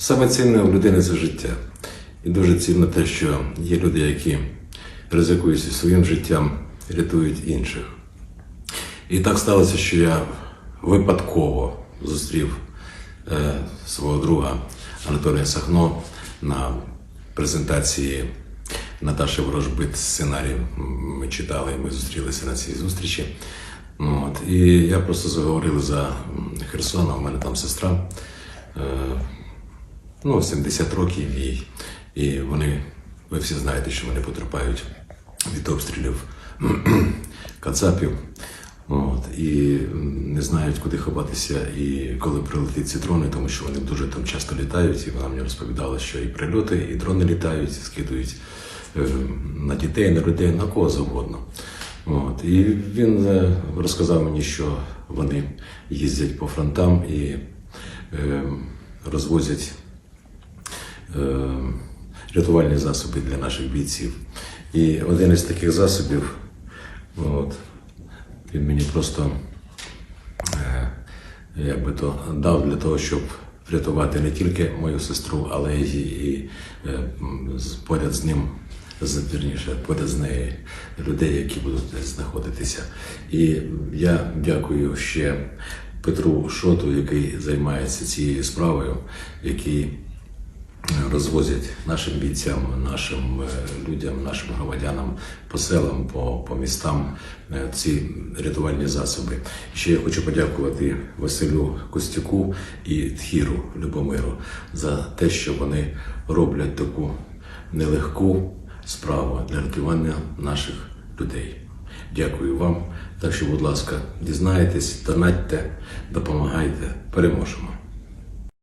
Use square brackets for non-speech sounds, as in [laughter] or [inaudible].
Саме цінне у людини це життя. І дуже цінно те, що є люди, які ризикують своїм життям, рятують інших. І так сталося, що я випадково зустрів е, свого друга Анатолія Сахно на презентації Наташі Ворожбит сценарій. Ми читали, ми зустрілися на цій зустрічі. От. І я просто заговорив за Херсона, у мене там сестра. Е, ну, 70 років їй. І вони, ви всі знаєте, що вони потерпають від обстрілів [clears throat] кацапів. От, і не знають, куди ховатися і коли прилетять ці дрони, тому що вони дуже там часто літають, і вона мені розповідала, що і прильоти, і дрони літають, і скидують е, на дітей, на людей, на кого завгодно. От, і він е, розказав мені, що вони їздять по фронтам і е, розвозять рятувальні засоби для наших бійців. І один із таких засобів, от, він мені просто е, як би то дав для того, щоб врятувати не тільки мою сестру, але й, і е, поряд з ним, вірніше, поряд з нею людей, які будуть десь знаходитися. І я дякую ще Петру Шоту, який займається цією справою, який розвозять нашим бійцям, нашим е, людям, нашим громадянам по селам, по, по містам е, ці рятувальні засоби. Ще я хочу подякувати Василю Костюку і Тхіру Любомиру за те, що вони роблять таку нелегку справу для рятування наших людей. Дякую вам. Так що, будь ласка, дізнайтесь, донатьте, допомагайте, переможемо.